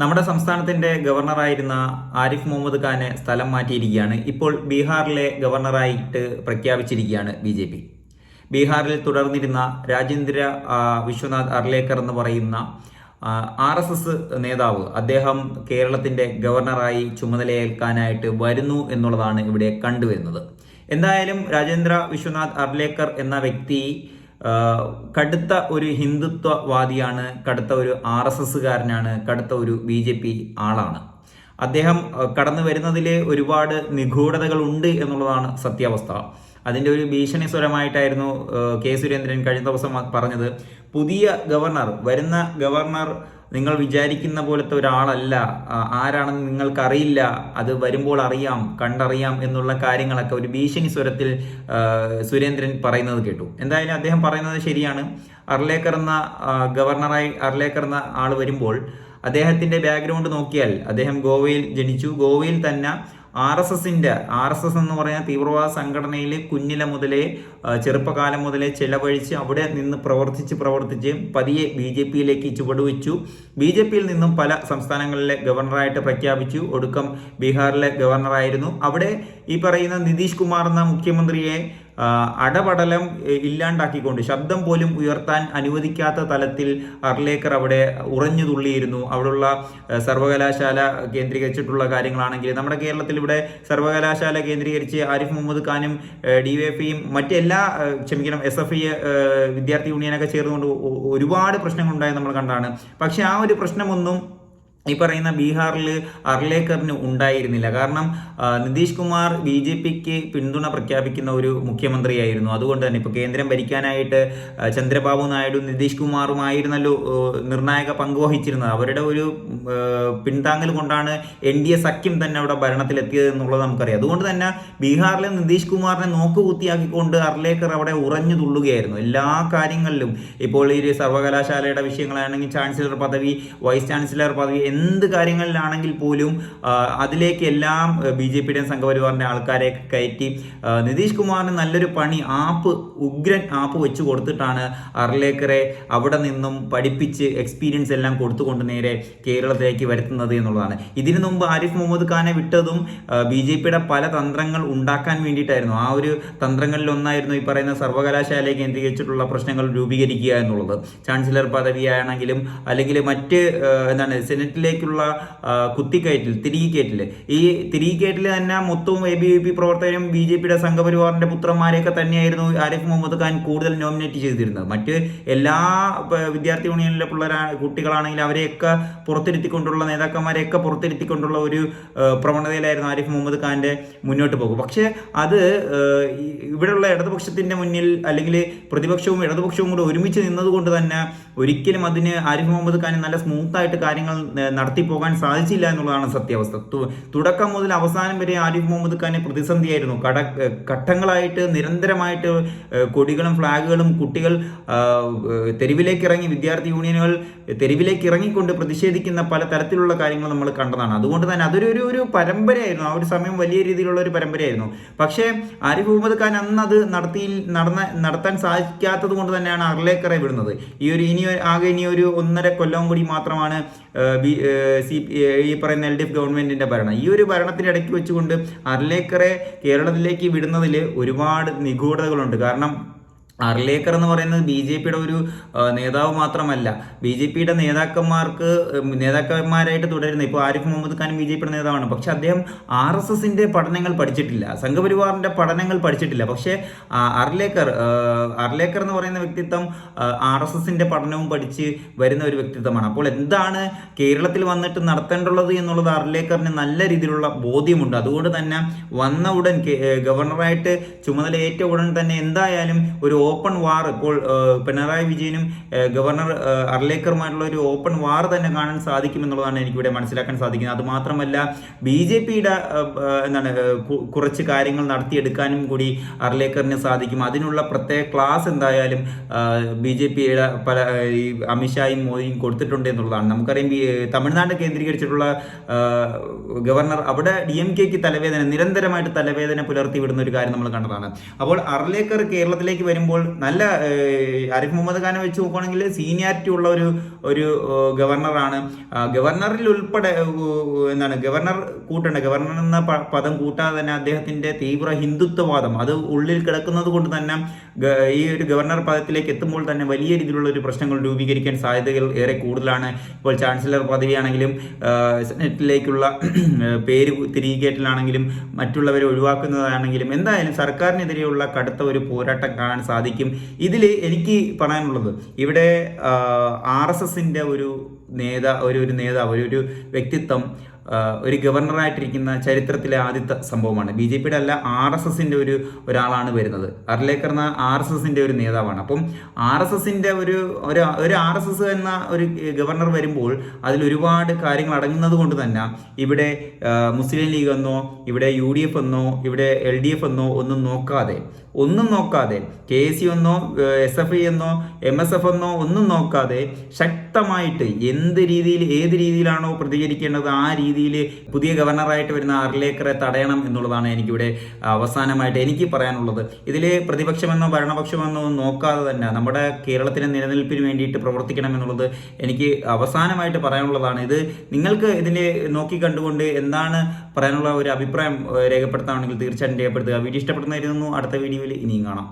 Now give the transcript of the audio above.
നമ്മുടെ സംസ്ഥാനത്തിന്റെ ഗവർണറായിരുന്ന ആരിഫ് മുഹമ്മദ് ഖാനെ സ്ഥലം മാറ്റിയിരിക്കുകയാണ്. ഇപ്പോൾ ബീഹാറിലെ ഗവർണറായിട്ട് പ്രഖ്യാപിച്ചിരിക്കുകയാണ് ബി ജെ പി. ബീഹാറിൽ തുടർന്നിരുന്ന രാജേന്ദ്ര വിശ്വനാഥ് അർലേക്കർ എന്ന് പറയുന്ന ആർ എസ് എസ് നേതാവ് അദ്ദേഹം കേരളത്തിന്റെ ഗവർണറായി ചുമതലയേൽക്കാനായിട്ട് വരുന്നു എന്നുള്ളതാണ് ഇവിടെ കണ്ടുവരുന്നത്. എന്തായാലും രാജേന്ദ്ര വിശ്വനാഥ് അർലേക്കർ എന്ന വ്യക്തി കടുത്ത ഒരു ഹിന്ദുത്വവാദിയാണ് കടുത്ത ഒരു ആർ എസ് എസ്സുകാരനാണ് കടുത്ത ഒരു ബി ജെ പി ആളാണ്. അദ്ദേഹം കടന്നു വരുന്നതിൽ ഒരുപാട് നിഗൂഢതകൾ ഉണ്ട് എന്നുള്ളതാണ് സത്യാവസ്ഥ. അതിന്റെ ഒരു ഭീഷണി സ്വരമായിട്ടായിരുന്നു കെ സുരേന്ദ്രൻ കഴിഞ്ഞ ദിവസം പറഞ്ഞത്. പുതിയ ഗവർണർ വരുന്ന ഗവർണർ നിങ്ങൾ വിചാരിക്കുന്ന പോലത്തെ ഒരാളല്ല. ആരാണെന്ന് നിങ്ങൾക്കറിയില്ല. അത് വരുമ്പോൾ അറിയാം കണ്ടറിയാം എന്നുള്ള കാര്യങ്ങളൊക്കെ ഒരു ഭീഷണി സ്വരത്തിൽ സുരേന്ദ്രൻ പറയുന്നത് കേട്ടു. എന്തായാലും അദ്ദേഹം പറയുന്നത് ശരിയാണ്. അർലേക്കർ എന്ന ഗവർണറായി അർലേക്കർ എന്ന ആൾ വരുമ്പോൾ അദ്ദേഹത്തിന്റെ ബാക്ക്ഗ്രൗണ്ട് നോക്കിയാൽ അദ്ദേഹം ഗോവയിൽ ജനിച്ചു. ഗോവയിൽ തന്നെ ആർ എസ് എസിന്റെ ആർ എസ് എസ് എന്ന് പറയുന്ന തീവ്രവാദ സംഘടനയിൽ കുഞ്ഞിലെ മുതലേ ചെറുപ്പകാലം മുതലേ ചെലവഴിച്ച് അവിടെ നിന്ന് പ്രവർത്തിച്ച് പ്രവർത്തിച്ച് പതിയെ ബി ജെ പിയിലേക്ക് ചുവടുവെച്ചു. ബി ജെ പിയിൽ നിന്നും പല സംസ്ഥാനങ്ങളിലെ ഗവർണറായിട്ട് പ്രഖ്യാപിച്ചു. ഒടുക്കം ബീഹാറിലെ ഗവർണറായിരുന്നു. അവിടെ ഈ പറയുന്ന നിതീഷ് കുമാർ എന്ന മുഖ്യമന്ത്രിയെ അടപടലം ഇല്ലാണ്ടാക്കിക്കൊണ്ട് ശബ്ദം പോലും ഉയർത്താൻ അനുവദിക്കാത്ത തലത്തിൽ അർലേക്കർ അവിടെ ഉറഞ്ഞു തുള്ളിയിരുന്നു. അവിടെയുള്ള സർവകലാശാല കേന്ദ്രീകരിച്ചിട്ടുള്ള കാര്യങ്ങളാണെങ്കിൽ നമ്മുടെ കേരളത്തിൽ ഇവിടെ സർവകലാശാല കേന്ദ്രീകരിച്ച് ആരിഫ് മുഹമ്മദ് ഖാനും ഡി വൈ എഫ് ഐയും മറ്റെല്ലാ ക്ഷമിക്കണം എസ് എഫ് ഐ വിദ്യാർത്ഥി യൂണിയനൊക്കെ ചേർന്നുകൊണ്ട് ഒരുപാട് പ്രശ്നങ്ങളുണ്ടായത് നമ്മൾ കണ്ടാണ്. പക്ഷെ ആ ഒരു പ്രശ്നമൊന്നും ഈ പറയുന്ന ബീഹാറിൽ അർലേക്കറിന് ഉണ്ടായിരുന്നില്ല. കാരണം നിതീഷ് കുമാർ ബി ജെ പിക്ക് പിന്തുണ പ്രഖ്യാപിക്കുന്ന ഒരു മുഖ്യമന്ത്രിയായിരുന്നു. അതുകൊണ്ട് തന്നെ ഇപ്പോൾ കേന്ദ്രം ഭരിക്കാനായിട്ട് ചന്ദ്രബാബു നായിഡു നിതീഷ് കുമാറുമായിരുന്നല്ലോ നിർണായക പങ്ക് വഹിച്ചിരുന്നത്. അവരുടെ ഒരു പിന്താങ്ങൽ കൊണ്ടാണ് എൻ ഡി എ സഖ്യം തന്നെ അവിടെ ഭരണത്തിലെത്തിയത് എന്നുള്ളത് നമുക്കറിയാം. അതുകൊണ്ട് തന്നെ ബീഹാറിലെ നിതീഷ് കുമാറിനെ നോക്കുകുത്തിയാക്കിക്കൊണ്ട് അർലേക്കർ അവിടെ ഉറഞ്ഞു തുള്ളുകയായിരുന്നു. എല്ലാ കാര്യങ്ങളിലും ഇപ്പോൾ ഈ സർവകലാശാലയുടെ വിഷയങ്ങളാണെങ്കിൽ ചാൻസലർ പദവി വൈസ് ചാൻസലർ പദവി എന്ത് കാര്യങ്ങളിലാണെങ്കിൽ പോലും അതിലേക്ക് എല്ലാം ബി ജെ പിയുടെയും സംഘപരിവാറിന്റെ ആൾക്കാരെ കയറ്റി നിതീഷ് കുമാറിന് നല്ലൊരു പണി ആപ്പ് ഉഗ്രൻ ആപ്പ് വെച്ച് കൊടുത്തിട്ടാണ് അർലേക്കറെ അവിടെ നിന്നും പഠിപ്പിച്ച് എക്സ്പീരിയൻസ് എല്ലാം കൊടുത്തുകൊണ്ട് നേരെ കേരളത്തിലേക്ക് വരുത്തുന്നത് എന്നുള്ളതാണ്. ഇതിനു മുമ്പ് ആരിഫ് മുഹമ്മദ് ഖാനെ വിട്ടതും ബി ജെ പിയുടെ പല തന്ത്രങ്ങൾ ഉണ്ടാക്കാൻ വേണ്ടിയിട്ടായിരുന്നു. ആ ഒരു തന്ത്രങ്ങളിൽ ഒന്നായിരുന്നു ഈ പറയുന്ന സർവകലാശാലയെ കേന്ദ്രീകരിച്ചിട്ടുള്ള പ്രശ്നങ്ങൾ രൂപീകരിക്കുക എന്നുള്ളത്. ചാൻസലർ പദവിയാണെങ്കിലും അല്ലെങ്കിൽ മറ്റ് എന്താണ് സെനറ്റിലേക്കുള്ള ആ, കുത്തിക്കയറ്റിൽ തിരികെക്കയറ്റിൽ ഈ തിരികേറ്റിൽ തന്നെ മൊത്തവും എ ബി വി പി പ്രവർത്തകരും ബി ജെ പിയുടെ സംഘപരിവാറിന്റെ പുത്രന്മാരെയൊക്കെ തന്നെയായിരുന്നു ആരിഫ് മുഹമ്മദ് ഖാൻ കൂടുതൽ നോമിനേറ്റ് ചെയ്തിരുന്നത്. മറ്റ് എല്ലാ വിദ്യാർത്ഥി യൂണിയനിലെ പിള്ളേരാ കുട്ടികളാണെങ്കിൽ അവരെയൊക്കെ പുറത്തിരുത്തിക്കൊണ്ടുള്ള നേതാക്കന്മാരെയൊക്കെ പുറത്തിരുത്തിക്കൊണ്ടുള്ള ഒരു പ്രവണതയിലായിരുന്നു ആരിഫ് മുഹമ്മദ് ഖാന്റെ മുന്നോട്ട് പോകും പക്ഷേ അത് ഇവിടെയുള്ള ഇടതുപക്ഷത്തിന്റെ മുന്നിൽ അല്ലെങ്കിൽ പ്രതിപക്ഷവും ഇടതുപക്ഷവും കൂടെ ഒരുമിച്ച് നിന്നതുകൊണ്ട് തന്നെ ഒരിക്കലും അതിന് ആരിഫ് മുഹമ്മദ് ഖാൻ നല്ല സ്മൂത്ത് ആയിട്ട് കാര്യങ്ങൾ ഏർ, നടത്തി പോകാൻ സാധിച്ചില്ല എന്നുള്ളതാണ് സത്യാവസ്ഥ. തുടക്കം മുതൽ അവസാനം വരെ ആരിഫ് മുഹമ്മദ് ഖാന് പ്രതിസന്ധിയായിരുന്നു. കട ഘട്ടങ്ങളായിട്ട് നിരന്തരമായിട്ട് കൊടികളും ഫ്ലാഗുകളും കുട്ടികൾ തെരുവിലേക്ക് ഇറങ്ങി വിദ്യാർത്ഥി യൂണിയനുകൾ തെരുവിലേക്ക് ഇറങ്ങിക്കൊണ്ട് പ്രതിഷേധിക്കുന്ന പല തരത്തിലുള്ള കാര്യങ്ങൾ നമ്മൾ കണ്ടതാണ്. അതുകൊണ്ട് തന്നെ അതൊരു ഒരു ഒരു പരമ്പരയായിരുന്നു. ആ ഒരു സമയം വലിയ രീതിയിലുള്ള ഒരു പരമ്പരയായിരുന്നു. പക്ഷേ ആരിഫ് മുഹമ്മദ് ഖാൻ അന്ന് അത് നടത്തി നടന്ന നടത്താൻ സാധിക്കാത്തത് കൊണ്ട് തന്നെയാണ് അർലേക്കറെ വിടുന്നത്. ഈ ഒരു ഇനി ആകെ ഇനി ഒരു ഒന്നര കൊല്ലം കൂടി മാത്രമാണ് ബി സി ഈ പറയുന്ന എൽ ഡി എഫ് ഗവൺമെന്റിന്റെ ഭരണം. ഈ ഒരു ഭരണത്തിനിടയ്ക്ക് വെച്ചുകൊണ്ട് അർലേക്കറെ കേരളത്തിലേക്ക് വിടുന്നതിൽ ഒരുപാട് നിഗൂഢതകളുണ്ട്. കാരണം അർലേക്കർ എന്ന് പറയുന്നത് ബി ജെ പിയുടെ ഒരു നേതാവ് മാത്രമല്ല. ബി ജെ പിയുടെ നേതാക്കന്മാർക്ക് നേതാക്കന്മാരായിട്ട് തുടരുന്ന ഇപ്പോൾ ആരിഫ് മുഹമ്മദ് ഖാൻ ബി ജെ പിയുടെ നേതാവാണ്. പക്ഷെ അദ്ദേഹം ആർ എസ് എസിന്റെ പഠനങ്ങൾ പഠിച്ചിട്ടില്ല. സംഘപരിവാറിന്റെ പഠനങ്ങൾ പഠിച്ചിട്ടില്ല. പക്ഷേ അർലേക്കർ അർലേക്കർ എന്ന് പറയുന്ന വ്യക്തിത്വം ആർ എസ് എസിന്റെ പഠനവും പഠിച്ച് വരുന്ന ഒരു വ്യക്തിത്വമാണ്. അപ്പോൾ എന്താണ് കേരളത്തിൽ വന്നിട്ട് നടത്തേണ്ടുള്ളത് എന്നുള്ളത് അർലേക്കറിന് നല്ല രീതിയിലുള്ള ബോധ്യമുണ്ട്. അതുകൊണ്ട് തന്നെ വന്ന ഉടൻ ഗവർണറായിട്ട് ചുമതല ഏറ്റ ഉടൻ തന്നെ എന്തായാലും ഒരു ഓപ്പൺ വാർ ഇപ്പോൾ പിണറായി വിജയനും ഗവർണർ അർലേക്കറുമായിട്ടുള്ള ഒരു ഓപ്പൺ വാർ തന്നെ കാണാൻ സാധിക്കുമെന്നുള്ളതാണ് എനിക്കിവിടെ മനസ്സിലാക്കാൻ സാധിക്കുന്നത്. അത് മാത്രമല്ല ബി ജെ പിയുടെ എന്താണ് കുറച്ച് കാര്യങ്ങൾ നടത്തിയെടുക്കാനും കൂടി അർലേക്കറിന് സാധിക്കും. അതിനുള്ള പ്രത്യേക ക്ലാസ് എന്തായാലും ബി ജെ പിയുടെ പല ഈ അമിത്ഷായും മോദിയും കൊടുത്തിട്ടുണ്ട് എന്നുള്ളതാണ്. നമുക്കറിയാം തമിഴ്നാട് കേന്ദ്രീകരിച്ചിട്ടുള്ള ഗവർണർ അവിടെ ഡി എം കെക്ക് തലവേദന നിരന്തരമായിട്ട് തലവേദന പുലർത്തി വിടുന്ന ഒരു കാര്യം നമ്മൾ കണ്ടതാണ്. അപ്പോൾ അർലേക്കർ കേരളത്തിലേക്ക് വരുമ്പോൾ നോക്കുമ്പോൾ നല്ല ആരിഫ് മുഹമ്മദ് ഖാനെ വെച്ച് നോക്കുകയാണെങ്കിൽ സീനിയാരിറ്റി ഉള്ള ഒരു ഒരു ഗവർണറാണ്. ഗവർണറിൽ ഉൾപ്പെടെ എന്താണ് ഗവർണർ കൂട്ടേണ്ട. ഗവർണർ എന്ന പദം കൂട്ടാതെ തന്നെ അദ്ദേഹത്തിന്റെ തീവ്ര ഹിന്ദുത്വവാദം അത് ഉള്ളിൽ കിടക്കുന്നത് കൊണ്ട് തന്നെ ഈ ഒരു ഗവർണർ പദത്തിലേക്ക് എത്തുമ്പോൾ തന്നെ വലിയ രീതിയിലുള്ള ഒരു പ്രശ്നങ്ങൾ രൂപീകരിക്കാൻ സാധ്യതകൾ ഏറെ കൂടുതലാണ്. ഇപ്പോൾ ചാൻസലർ പദവിയാണെങ്കിലും സെനറ്റിലേക്കുള്ള പേര് തിരികേറ്റിലാണെങ്കിലും മറ്റുള്ളവരെ ഒഴിവാക്കുന്നതാണെങ്കിലും എന്തായാലും സർക്കാരിനെതിരെയുള്ള കടുത്ത ഒരു പോരാട്ടം കാണാൻ സാധിക്കും ഇതിൽ എനിക്ക് പറയാനുള്ളത് ഇവിടെ ആർ എസ് എസിന്റെ ഒരു നേതാ ഒരു ഒരു നേതാവ് ഒരു ഒരു വ്യക്തിത്വം ഒരു ഗവർണറായിട്ടിരിക്കുന്ന ചരിത്രത്തിലെ ആദ്യത്തെ സംഭവമാണ്. ബി ജെ പിയുടെ അല്ല ആർ എസ് എസിന്റെ ഒരു ഒരാളാണ് വരുന്നത്. അർലേക്കർ എന്ന ആർ എസ് എസിന്റെ ഒരു നേതാവാണ്. അപ്പം ആർ എസ് എസിന്റെ ഒരു ഒരു ആർ എസ് എസ് എന്ന ഒരു ഗവർണർ വരുമ്പോൾ അതിൽ ഒരുപാട് കാര്യങ്ങൾ അടങ്ങുന്നത് കൊണ്ട് തന്നെ ഇവിടെ മുസ്ലിം ലീഗ് എന്നോ ഇവിടെ യു ഡി എഫ് എന്നോ ഇവിടെ എൽ ഡി എഫ് എന്നോ ഒന്നും നോക്കാതെ ഒന്നും നോക്കാതെ കെ എസ് യു എന്നോ എസ് എഫ് ഐ എന്നോ എം എസ് എഫ് എന്നോ ഒന്നും നോക്കാതെ ശക്തമായിട്ട് എന്ത് രീതിയിൽ ഏത് രീതിയിലാണോ പ്രതികരിക്കേണ്ടത് ആ രീതിയിൽ പുതിയ ഗവർണറായിട്ട് വരുന്ന അർലേക്കറെ തടയണം എന്നുള്ളതാണ് എനിക്കിവിടെ അവസാനമായിട്ട് എനിക്ക് പറയാനുള്ളത്. ഇതിൽ പ്രതിപക്ഷമെന്നോ ഭരണപക്ഷമെന്നോ നോക്കാതെ തന്നെ നമ്മുടെ കേരളത്തിന്റെ നിലനിൽപ്പിന് വേണ്ടിയിട്ട് പ്രവർത്തിക്കണം എന്നുള്ളത് എനിക്ക് അവസാനമായിട്ട് പറയാനുള്ളതാണ്. ഇത് നിങ്ങൾക്ക് ഇതിനെ നോക്കി കണ്ടുകൊണ്ട് എന്താണ് പറയാനുള്ള ഒരു അഭിപ്രായം രേഖപ്പെടുത്താണെങ്കിൽ തീർച്ചയായിട്ടും രേഖപ്പെടുത്തുക. വീഡിയോ ഇഷ്ടപ്പെടുന്നതായിരുന്നു അടുത്ത വീഡിയോയിൽ ഇനിയും കാണാം.